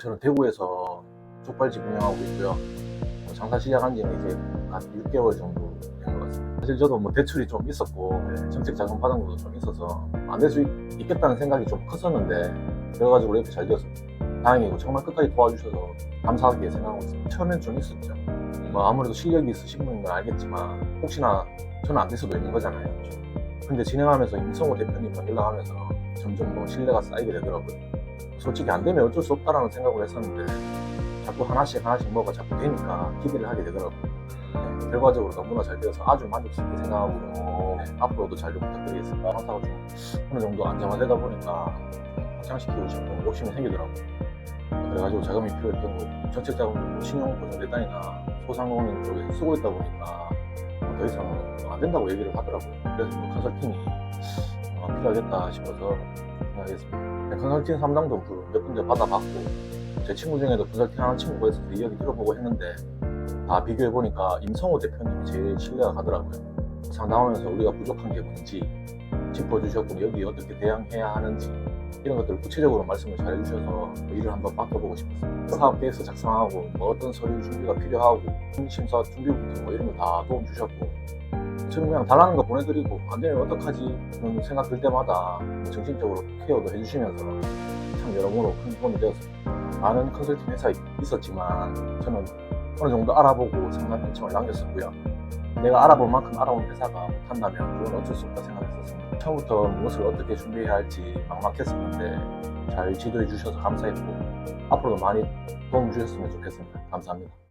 저는 대구에서 족발집 운영하고 있고요. 뭐 장사 시작한 지는 이제 한 6개월 정도 된 것 같습니다. 사실 저도 뭐 대출이 좀 있었고 정책 자금 받은 것도 좀 있어서 안 될 수 있겠다는 생각이 좀 컸었는데 그래가지고 이렇게 잘 되었습니다. 다행이고 정말 끝까지 도와주셔서 감사하게 생각하고 있습니다. 처음엔 좀 있었죠. 뭐 아무래도 실력이 있으신 분인 건 알겠지만 혹시나 저는 안 될 수도 있는 거잖아요. 근데 진행하면서 임성호 대표님과 연락하면서 점점 뭐 신뢰가 쌓이게 되더라고요. 솔직히 안 되면 어쩔 수 없다라는 생각을 했었는데 자꾸 하나씩 하나씩 뭐가 자꾸 되니까 기대를 하게 되더라고요. 네, 결과적으로 너무나 잘 되어서 아주 만족스럽게 생각하고 네, 앞으로도 잘 좀 부탁드리겠습니다. 상사가 좀 어느 정도 안정화되다 보니까 좀 확장시키고 싶은 욕심이 생기더라고요. 그래가지고 자금이 필요했던 거고 정책 자금도 뭐 신용보증대단이나 소상공인 쪽에 쓰고 있다 보니까 뭐더 이상 안 된다고 얘기를 하더라고요. 그래서 뭐 컨설팅이 어, 필요하겠다 싶어서 생각했습니다. 네, 컨설팅 3당도 몇 군데 받아봤고 제 친구 중에도 컨설팅 하는 친구가 있어서 이야기 들어보고 했는데 다 비교해보니까 임성호 대표님이 제일 신뢰가 가더라고요. 상담하면서 우리가 부족한 게 뭔지 짚어주셨고 여기 어떻게 대응해야 하는지 이런 것들을 구체적으로 말씀을 잘 해주셔서 뭐 일을 한번 바꿔보고 싶었습니다. 사업 계획서 작성하고 뭐 어떤 서류 준비가 필요하고 심사 준비부터 뭐 이런 거 다 도움 주셨고 저는 그냥 달라는 거 보내드리고 안 되면 어떡하지 그런 생각 들 때마다 뭐 정신적으로 케어도 해주시면서 참 여러모로 큰 도움이 되었습니다. 많은 컨설팅 회사 있었지만 저는 어느 정도 알아보고 상담 신청을 남겼었고요. 내가 알아볼 만큼 알아온 회사가 못한다면 그건 어쩔 수 없다 생각했었습니다. 처음부터 무엇을 어떻게 준비해야 할지 막막했었는데 잘 지도해 주셔서 감사했고 앞으로도 많이 도움 주셨으면 좋겠습니다. 감사합니다.